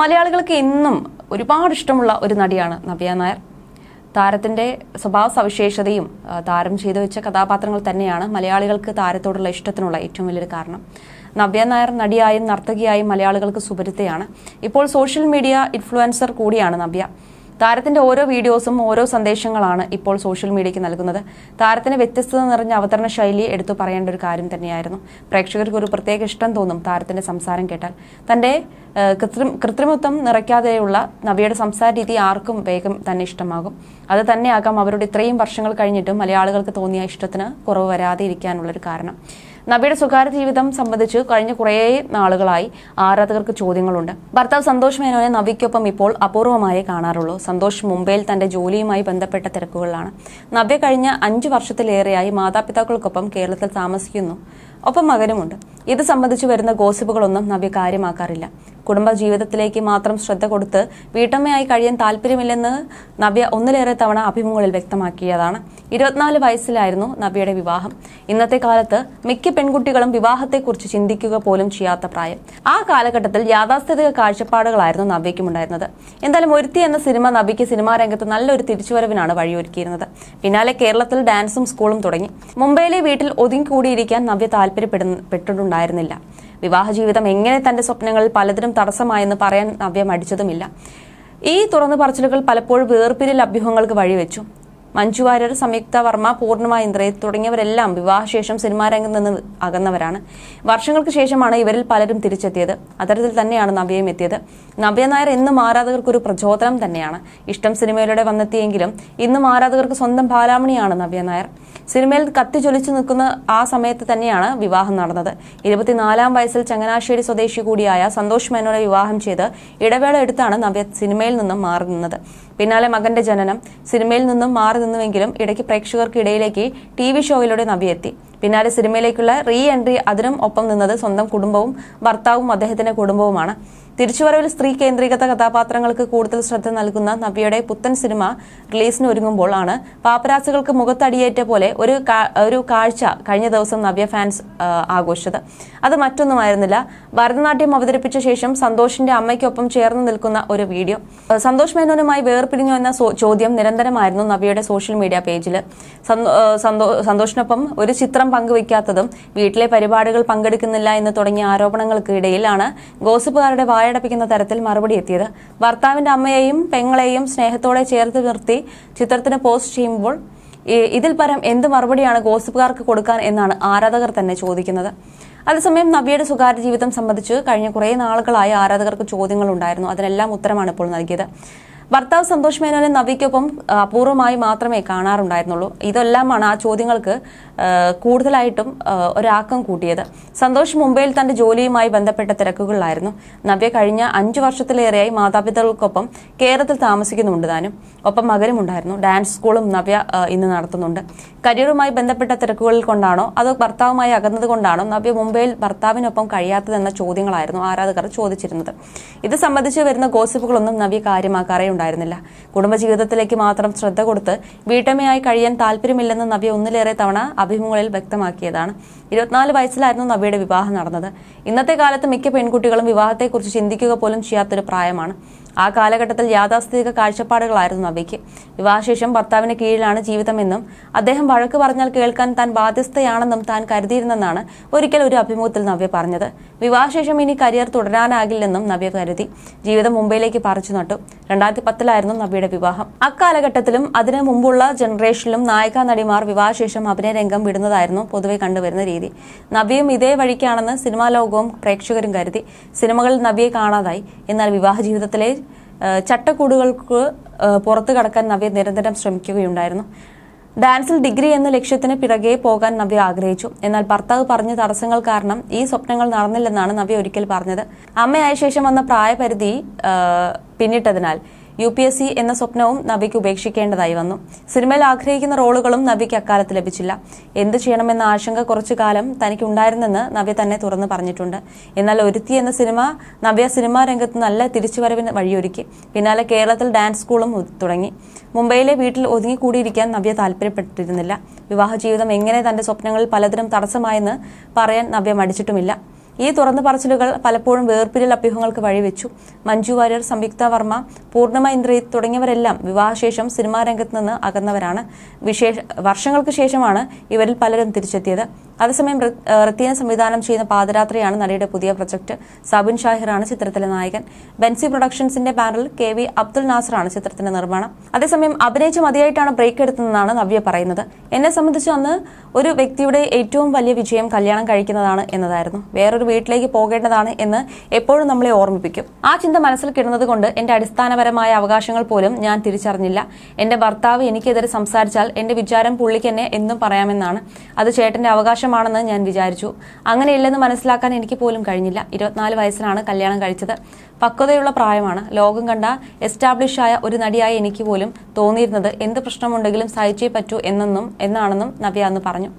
മലയാളികൾക്ക് എന്നും ഒരുപാട് ഇഷ്ടമുള്ള ഒരു നടിയാണ് നവ്യ നായർ. താരത്തിന്റെ സ്വഭാവ സവിശേഷതയും താരം ചെയ്തു വെച്ച കഥാപാത്രങ്ങൾ തന്നെയാണ് മലയാളികൾക്ക് താരത്തോടുള്ള ഇഷ്ടത്തിനുള്ള ഏറ്റവും വലിയൊരു കാരണം. നവ്യ നായർ നടിയായും നർത്തകിയായും മലയാളികൾക്ക് സുപരിതയാണ് ഇപ്പോൾ സോഷ്യൽ മീഡിയ ഇൻഫ്ലുവൻസർ കൂടിയാണ് നവ്യ. താരത്തിന്റെ ഓരോ വീഡിയോസും ഓരോ സന്ദേശങ്ങളാണ് ഇപ്പോൾ സോഷ്യൽ മീഡിയയ്ക്ക് നൽകുന്നത്. താരത്തിന് വ്യത്യസ്തത നിറഞ്ഞ അവതരണ ശൈലി എടുത്തു പറയേണ്ട ഒരു കാര്യം തന്നെയായിരുന്നു. പ്രേക്ഷകർക്ക് ഒരു പ്രത്യേക ഇഷ്ടം തോന്നും താരത്തിന്റെ സംസാരം കേട്ടാൽ. തന്റെ കൃത്രിമ കൃത്രിമത്വം നിറയ്ക്കാതെയുള്ള നവിയുടെ സംസാര രീതി ആർക്കും വേഗം തന്നെ ഇഷ്ടമാകും. അത് തന്നെയാകാം അവരുടെ ഇത്രയും വർഷങ്ങൾ കഴിഞ്ഞിട്ടും മലയാളികൾക്ക് തോന്നിയ ഇഷ്ടത്തിന് കുറവ് വരാതെ ഇരിക്കാനുള്ളൊരു കാരണം. നബിയുടെ സ്വകാര്യ ജീവിതം സംബന്ധിച്ച് കഴിഞ്ഞ കുറേ നാളുകളായി ആരാധകർക്ക് ചോദ്യങ്ങളുണ്ട്. ഭർത്താവ് സന്തോഷ് മേനോനെ നവിക്കൊപ്പം ഇപ്പോൾ അപൂർവമായേ കാണാറുള്ളൂ. സന്തോഷ് മുംബൈയിൽ തന്റെ ജോലിയുമായി ബന്ധപ്പെട്ട തിരക്കുകളിലാണ്. നവ്യ കഴിഞ്ഞ അഞ്ചു വർഷത്തിലേറെയായി മാതാപിതാക്കൾക്കൊപ്പം കേരളത്തിൽ താമസിക്കുന്നു. ഒപ്പം മകനുമുണ്ട്. ഇത് സംബന്ധിച്ച് വരുന്ന ഗോസിപ്പുകളൊന്നും നവ്യ കാര്യമാക്കാറില്ല. കുടുംബ ജീവിതത്തിലേക്ക് മാത്രം ശ്രദ്ധ കൊടുത്ത് വീട്ടമ്മയായി കഴിയാൻ താല്പര്യമില്ലെന്ന് നവ്യ ഒന്നിലേറെ തവണ അഭിമുഖങ്ങളിൽ വ്യക്തമാക്കിയതാണ്. ഇരുപത്തിനാല് വയസ്സിലായിരുന്നു നവ്യയുടെ വിവാഹം. ഇന്നത്തെ കാലത്ത് മിക്ക പെൺകുട്ടികളും വിവാഹത്തെക്കുറിച്ച് ചിന്തിക്കുക പോലും ചെയ്യാത്ത പ്രായം. ആ കാലഘട്ടത്തിൽ യാഥാസ്ഥിതിക കാഴ്ചപ്പാടുകളായിരുന്നു നവ്യയ്ക്കും ഉണ്ടായിരുന്നത് എന്തായാലും ഒരുത്തി എന്ന സിനിമ നവ്യയ്ക്ക് സിനിമാ രംഗത്ത് നല്ലൊരു തിരിച്ചുവരവിനാണ് വഴിയൊരുക്കിയിരുന്നത്. പിന്നാലെ കേരളത്തിൽ ഡാൻസും സ്കൂളും തുടങ്ങി. മുംബൈയിലെ വീട്ടിൽ ഒതുങ്ങിക്കൂടിയിരിക്കാൻ നവ്യ താല്പര്യപ്പെട്ടിട്ടുണ്ടായിരുന്നില്ല വിവാഹ ജീവിതം എങ്ങനെ തന്റെ സ്വപ്നങ്ങളിൽ പലതിനും തടസ്സമായെന്ന് പറയാൻ നവ്യ മടിച്ചതുമില്ല. ഈ തുറന്നു പറച്ചിലുകൾ പലപ്പോഴും വേർപിരിൽ അഭ്യൂഹങ്ങൾക്ക് വഴിവെച്ചു. മഞ്ജു വാര്യർ സംയുക്ത വർമ്മ പൂർണിമ ഇന്ദ്രയെ തുടങ്ങിയവരെല്ലാം വിവാഹശേഷം സിനിമാ രംഗത്ത് നിന്ന് അകന്നവരാണ്. വർഷങ്ങൾക്ക് ശേഷമാണ് ഇവരിൽ പലരും തിരിച്ചെത്തിയത്. അത്തരത്തിൽ തന്നെയാണ് നവ്യയും എത്തിയത്. നവ്യ നായർ എന്നും ആരാധകർക്ക് ഒരു പ്രചോദനം തന്നെയാണ്. ഇഷ്ടം സിനിമയിലൂടെ വന്നെത്തിയെങ്കിലും ഇന്നും ആരാധകർക്ക് സ്വന്തം ബാലാമണിയാണ് നവ്യ നായർ. സിനിമയിൽ കത്തി ചൊലിച്ചു നിൽക്കുന്ന ആ സമയത്ത് തന്നെയാണ് വിവാഹം നടന്നത്. ഇരുപത്തിനാലാം വയസ്സിൽ ചങ്ങനാശ്ശേരി സ്വദേശി കൂടിയായ സന്തോഷ് മേനോനെ വിവാഹം ചെയ്ത് ഇടവേള എടുത്താണ് നവ്യ സിനിമയിൽ നിന്നും മാറി നിന്നത്. പിന്നാലെ മകന്റെ ജനനം സിനിമയിൽ നിന്നും മാറി നിന്നുവെങ്കിലും ഇടയ്ക്ക് പ്രേക്ഷകർക്കിടയിലേക്ക് ടി വി ഷോയിലൂടെ നവ്യ എത്തി. പിന്നാലെ സിനിമയിലേക്കുള്ള റീ എൻട്രി അതിനും ഒപ്പം നിന്നത് സ്വന്തം കുടുംബവും ഭർത്താവും അദ്ദേഹത്തിന്റെ കുടുംബവുമാണ്. തിരിച്ചുവരവിൽ സ്ത്രീ കേന്ദ്രീകൃത കഥാപാത്രങ്ങൾക്ക് കൂടുതൽ ശ്രദ്ധ നൽകുന്ന നവ്യയുടെ പുത്തൻ സിനിമ റിലീസിന് ഒരുങ്ങുമ്പോൾ ആണ് പാപ്പരാസികൾക്ക് മുഖത്തടിയേറ്റ പോലെ ഒരു ഒരു കാഴ്ച കഴിഞ്ഞ ദിവസം നവ്യ ഫാൻസ് ആഘോഷിച്ചത്. അത് മറ്റൊന്നുമായിരുന്നില്ല. ഭരതനാട്യം അവതരിപ്പിച്ച ശേഷം സന്തോഷിന്റെ അമ്മയ്ക്കൊപ്പം ചേർന്ന് നിൽക്കുന്ന ഒരു വീഡിയോ. സന്തോഷ് മേനോനുമായി വേർപിരിഞ്ഞു എന്ന ചോദ്യം നിരന്തരമായിരുന്നു നവ്യയുടെ സോഷ്യൽ മീഡിയ പേജിൽ സന്തോഷിനൊപ്പം ഒരു ചിത്രം പങ്കുവയ്ക്കാത്തതും വീട്ടിലെ പരിപാടികൾ പങ്കെടുക്കുന്നില്ല എന്ന് തുടങ്ങിയ ആരോപണങ്ങൾക്കിടയിലാണ് ഗോസിപ്പുകാരുടെ വായടപ്പിക്കുന്ന തരത്തിൽ മറുപടി എത്തിയത്. ഭർത്താവിന്റെ അമ്മയെയും പെങ്ങളെയും സ്നേഹത്തോടെ ചേർത്ത് നിർത്തി ചിത്രത്തിന് പോസ്റ്റ് ചെയ്യുമ്പോൾ ഇതിൽ പരം എന്ത് മറുപടിയാണ് ഗോസിപ്പുകാർക്ക് കൊടുക്കാൻ എന്നാണ് ആരാധകർ തന്നെ ചോദിക്കുന്നത്. അതേസമയം നവ്യയുടെ സ്വകാര്യ ജീവിതം സംബന്ധിച്ച് കഴിഞ്ഞ കുറേ നാളുകളായി ആരാധകർക്ക് ചോദ്യങ്ങൾ ഉണ്ടായിരുന്നു അതിനെല്ലാം ഉത്തരമാണ് ഇപ്പോൾ നൽകിയത്. ഭർത്താവ് സന്തോഷ് മേനോനെ നവിക്കൊപ്പം അപൂർവമായി മാത്രമേ കാണാറുണ്ടായിരുന്നുള്ളൂ. ഇതെല്ലാമാണ് ആ ചോദ്യങ്ങൾക്ക് കൂടുതലായിട്ടും ഒരാക്കം കൂട്ടിയത്. സന്തോഷ് മുംബൈയിൽ തന്റെ ജോലിയുമായി ബന്ധപ്പെട്ട തിരക്കുകളിലായിരുന്നു. നവ്യ കഴിഞ്ഞ അഞ്ചു വർഷത്തിലേറെയായി മാതാപിതാക്കൾക്കൊപ്പം കേരളത്തിൽ താമസിക്കുന്നുണ്ട് താനും. ഒപ്പം മകനും ഉണ്ടായിരുന്നു. ഡാൻസ് സ്കൂളും നവ്യ ഇന്ന് നടത്തുന്നുണ്ട്. കരിയറുമായി ബന്ധപ്പെട്ട തിരക്കുകളിൽ കൊണ്ടാണോ അതോ ഭർത്താവുമായി അകന്നത് കൊണ്ടാണോ നവ്യ മുംബൈയിൽ ഭർത്താവിനൊപ്പം കഴിയാത്തതെന്ന ചോദ്യങ്ങളായിരുന്നു ആരാധകർ ചോദിച്ചിരുന്നത്. ഇത് സംബന്ധിച്ച് വരുന്ന ഗോസിപ്പുകളൊന്നും നവ്യ കാര്യമാക്കാറേ ഉണ്ടായിരുന്നില്ല. കുടുംബജീവിതത്തിലേക്ക് മാത്രം ശ്രദ്ധ കൊടുത്ത് വീട്ടമ്മയായി കഴിയാൻ താല്പര്യമില്ലെന്ന് നവ്യ ഒന്നിലേറെ തവണ അഭിമുഖങ്ങളിൽ വ്യക്തമാക്കിയതാണ്. ഇരുപത്തിനാല് വയസ്സിലായിരുന്നു നവ്യയുടെ വിവാഹം നടന്നത്. ഇന്നത്തെ കാലത്ത് മിക്ക പെൺകുട്ടികളും വിവാഹത്തെക്കുറിച്ച് ചിന്തിക്കുക പോലും ചെയ്യാത്തൊരു പ്രായമാണ്. ആ കാലഘട്ടത്തിൽ യാഥാസ്ഥിതിക കാഴ്ചപ്പാടുകളായിരുന്നു അവയ്ക്ക്. വിവാഹശേഷം ഭർത്താവിന് കീഴിലാണ് ജീവിതമെന്നും അദ്ദേഹം വഴക്ക് പറഞ്ഞാൽ കേൾക്കാൻ താൻ ബാധ്യസ്ഥയാണെന്നും താൻ കരുതിയിരുന്നെന്നാണ് ഒരിക്കൽ ഒരു അഭിമുഖത്തിൽ നവ്യ പറഞ്ഞത്. വിവാഹശേഷം ഇനി കരിയർ തുടരാനാകില്ലെന്നും നവ്യ കരുതി. ജീവിതം മുംബൈയിലേക്ക് പറിച്ചു നട്ടു. രണ്ടായിരത്തി പത്തിലായിരുന്നു നവ്യയുടെ വിവാഹം. അക്കാലഘട്ടത്തിലും അതിനു മുമ്പുള്ള ജനറേഷനിലും നായിക നടിമാർ വിവാഹശേഷം അഭിനയ രംഗം വിടുന്നതായിരുന്നു പൊതുവെ കണ്ടുവരുന്ന രീതി. നവ്യയും ഇതേ വഴിക്കാണെന്ന് സിനിമാ ലോകവും പ്രേക്ഷകരും കരുതി. സിനിമകളിൽ നവ്യയെ കാണാതായി. എന്നാൽ വിവാഹ ജീവിതത്തിലെ ചട്ടക്കൂടുകൾക്ക് പുറത്തു കടക്കാൻ നവ്യ നിരന്തരം ശ്രമിക്കുകയുണ്ടായിരുന്നു. ഡാൻസിൽ ഡിഗ്രി എന്ന ലക്ഷ്യത്തിന് പിറകെ പോകാൻ നവ്യ ആഗ്രഹിച്ചു. എന്നാൽ ഭർത്താവ് പറഞ്ഞ തടസ്സങ്ങൾ കാരണം ഈ സ്വപ്നങ്ങൾ നടന്നില്ലെന്നാണ് നവ്യ ഒരിക്കൽ പറഞ്ഞത്. അമ്മയായ ശേഷം വന്ന പ്രായപരിധി പിന്നിട്ടതിനാൽ. യു പി എസ് സി എന്ന സ്വപ്നവും നവിക്ക് ഉപേക്ഷിക്കേണ്ടതായി വന്നു. സിനിമയിൽ ആഗ്രഹിക്കുന്ന റോളുകളും നവിക്ക് അക്കാലത്ത് ലഭിച്ചില്ല. എന്ത് ചെയ്യണമെന്ന ആശങ്ക കുറച്ചു കാലം തനിക്കുണ്ടായിരുന്നെന്ന് നവ്യ തന്നെ തുറന്നു പറഞ്ഞിട്ടുണ്ട്. എന്നാൽ ഒരുത്തി എന്ന സിനിമ നവ്യ സിനിമാ രംഗത്ത് നല്ല തിരിച്ചുവരവിന് വഴിയൊരുക്കി. പിന്നാലെ കേരളത്തിൽ ഡാൻസ് സ്കൂളും തുടങ്ങി. മുംബൈയിലെ വീട്ടിൽ ഒതുങ്ങിക്കൂടിയിരിക്കാൻ നവ്യ താല്പര്യപ്പെട്ടിരുന്നില്ല. വിവാഹ ജീവിതം എങ്ങനെ തന്റെ സ്വപ്നങ്ങളിൽ പലതിനും തടസ്സമായെന്ന് പറയാൻ നവ്യ മടിച്ചിട്ടുമില്ല. ഈ തുറന്നു പറച്ചിലുകൾ പലപ്പോഴും വേർപിരിൽ അഭ്യൂഹങ്ങൾക്ക് വഴിവെച്ചു മഞ്ജു വാര്യർ സംയുക്ത വർമ്മ പൂർണിമ ഇന്ദ്രി തുടങ്ങിയവരെല്ലാം വിവാഹശേഷം സിനിമാ രംഗത്ത് നിന്ന് അകന്നവരാണ്. വിശേഷ വർഷങ്ങൾക്ക് ശേഷമാണ് ഇവരിൽ പലരും തിരിച്ചെത്തിയത്. അതേസമയം റത്തീന സംവിധാനം ചെയ്യുന്ന പാദരാത്രിയാണ് നടിയുടെ പുതിയ പ്രൊജക്ട്. സബിൻ ഷാഹിറാണ് ചിത്രത്തിലെ നായകൻ. ബെൻസി പ്രൊഡക്ഷൻസിന്റെ ബാനറിൽ കെ വി അബ്ദുൽ നാസറാണ് ചിത്രത്തിന്റെ നിർമ്മാണം. അതേസമയം അഭിനയിച്ച് മതിയായിട്ടാണ് ബ്രേക്ക് എടുത്തതെന്നാണ് നവ്യ പറയുന്നത്. എന്നെ സംബന്ധിച്ച് അന്ന് ഒരു വ്യക്തിയുടെ ഏറ്റവും വലിയ വിജയം കല്യാണം കഴിക്കുന്നതാണ് എന്നതായിരുന്നു. വേറൊരു വീട്ടിലേക്ക് പോകേണ്ടതാണ് എന്ന് എപ്പോഴും നമ്മളെ ഓർമ്മിപ്പിക്കും. ആ ചിന്ത മനസ്സിൽ കിടന്നത് കൊണ്ട് എന്റെ അടിസ്ഥാനപരമായ അവകാശങ്ങൾ പോലും ഞാൻ തിരിച്ചറിഞ്ഞില്ല. എന്റെ ഭർത്താവ് എനിക്കെതിരെ സംസാരിച്ചാൽ എന്റെ വിചാരം പുള്ളിക്ക് എന്നെ എന്നും പറയാമെന്നാണ്. അത് ചേട്ടന്റെ അവകാശമാണെന്ന് ഞാൻ വിചാരിച്ചു. അങ്ങനെയില്ലെന്ന് മനസ്സിലാക്കാൻ എനിക്ക് പോലും കഴിഞ്ഞില്ല. ഇരുപത്തിനാല് വയസ്സിലാണ് കല്യാണം കഴിച്ചത്. പക്വതയുള്ള പ്രായമാണ്. ലോകം കണ്ട എസ്റ്റാബ്ലിഷ് ആയ ഒരു നടിയായ എനിക്ക് പോലും തോന്നിയിരുന്നത് എന്ത് പ്രശ്നമുണ്ടെങ്കിലും സഹിച്ചേ പറ്റൂ എന്നെന്നും എന്നാണെന്നും നവ്യ അന്ന് പറഞ്ഞു.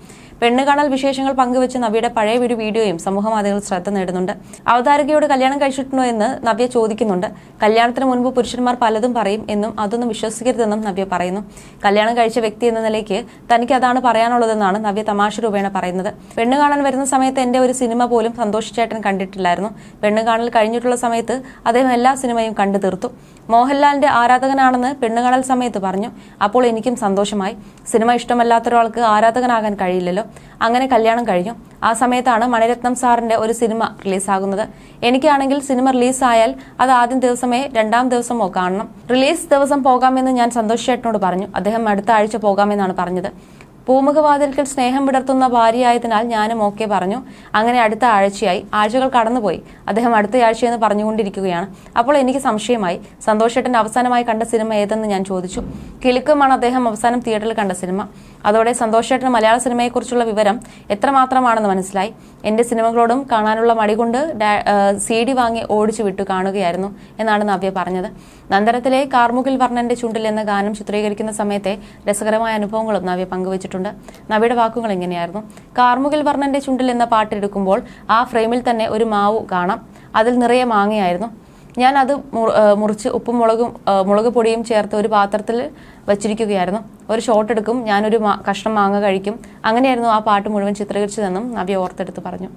പെണ്ണ് കാണൽ വിശേഷങ്ങൾ പങ്കുവെച്ച് നവ്യയുടെ പഴയ ഒരു വീഡിയോയും സമൂഹമാധ്യമങ്ങളിൽ ശ്രദ്ധ നേടുന്നുണ്ട്. അവതാരകയോട് കല്യാണം കഴിച്ചിട്ടുണ്ടോ എന്ന് നവ്യ ചോദിക്കുന്നുണ്ട്. കല്യാണത്തിന് മുൻപ് പുരുഷന്മാർ പലതും പറയും എന്നും അതൊന്നും വിശ്വസിക്കരുതെന്നും നവ്യ പറയുന്നു. കല്യാണം കഴിച്ച വ്യക്തി എന്ന നിലയ്ക്ക് തനിക്ക് അതാണ് പറയാനുള്ളതെന്നാണ് നവ്യ തമാശ രൂപേണ പറയുന്നത്. പെണ്ണ് കാണാൻ വരുന്ന സമയത്ത് എന്റെ ഒരു സിനിമ പോലും സന്തോഷിച്ചേട്ടൻ കണ്ടിട്ടില്ലായിരുന്നു. പെണ്ണ് കാണൽ കഴിഞ്ഞിട്ടുള്ള സമയത്ത് അദ്ദേഹം എല്ലാ സിനിമയും കണ്ടു തീർത്തു. മോഹൻലാലിന്റെ ആരാധകനാണെന്ന് പെണ്ണുകാണൽ സമയത്ത് പറഞ്ഞു. അപ്പോൾ എനിക്കും സന്തോഷമായി. സിനിമ ഇഷ്ടമല്ലാത്ത ഒരാൾക്ക് ആരാധകനാകാൻ കഴിയില്ലല്ലോ. അങ്ങനെ കല്യാണം കഴിഞ്ഞു. ആ സമയത്താണ് മണിരത്നം സാറിന്റെ ഒരു സിനിമ റിലീസാകുന്നത്. എനിക്കാണെങ്കിൽ സിനിമ റിലീസായാൽ അത് ആദ്യം ദിവസമേ രണ്ടാം ദിവസമോ കാണണം. റിലീസ് ദിവസം പോകാമെന്ന് ഞാൻ സന്തോഷ് ചേട്ടനോട് പറഞ്ഞു. അദ്ദേഹം അടുത്ത ആഴ്ച പോകാമെന്നാണ് പറഞ്ഞത്. പൂമുഖവാതിൽക്കൽ സ്നേഹം വിടർത്തുന്ന ഭാര്യയായതിനാൽ ഞാനും ഓക്കെ പറഞ്ഞു. അങ്ങനെ അടുത്ത ആഴ്ചയായി. ആഴ്ചകൾ കടന്നുപോയി. അദ്ദേഹം അടുത്ത ആഴ്ചയെന്ന് പറഞ്ഞുകൊണ്ടിരിക്കുകയാണ്. അപ്പോൾ എനിക്ക് സംശയമായി. സന്തോഷേട്ടൻ അവസാനമായി കണ്ട സിനിമ ഏതെന്ന് ഞാൻ ചോദിച്ചു. കിലുക്കമാണ് അദ്ദേഹം അവസാനം തിയേറ്ററിൽ കണ്ട സിനിമ. അതോടെ സന്തോഷേട്ടന് മലയാള സിനിമയെക്കുറിച്ചുള്ള വിവരം എത്രമാത്രമാണെന്ന് മനസ്സിലായി. എന്റെ സിനിമകളോടും കാണാനുള്ള മടി കൊണ്ട് സി ഡി വാങ്ങി ഓടിച്ചു വിട്ടു കാണുകയായിരുന്നു എന്നാണ് നവ്യ പറഞ്ഞത്. നന്ദനത്തിലെ കാർമുകിൽ വർണന്റെ ചുണ്ടിൽ എന്ന ഗാനം ചിത്രീകരിക്കുന്ന സമയത്തെ രസകരമായ അനുഭവങ്ങളും നവ്യ പങ്കുവച്ചിട്ടുണ്ട്. നവ്യയുടെ വാക്കുകൾ എങ്ങനെയായിരുന്നു? കാർമുകിൽ വർണന്റെ ചുണ്ടിൽ എന്ന പാട്ടെടുക്കുമ്പോൾ ആ ഫ്രെയിമിൽ തന്നെ ഒരു മാവ് കാണാം. അതിൽ നിറയെ മാങ്ങയായിരുന്നു. ഞാൻ അത് മുറിച്ച് ഉപ്പും മുളകും മുളക് പൊടിയും ചേർത്ത് ഒരു പാത്രത്തിൽ വച്ചിരിക്കുകയായിരുന്നു. ഒരു ഷോട്ട് എടുക്കും ഞാനൊരു കഷ്ണം മാങ്ങ കഴിക്കും. അങ്ങനെയായിരുന്നു ആ പാട്ട് മുഴുവൻ ചിത്രീകരിച്ചതെന്നും നവ്യ ഓർത്തെടുത്ത് പറഞ്ഞു.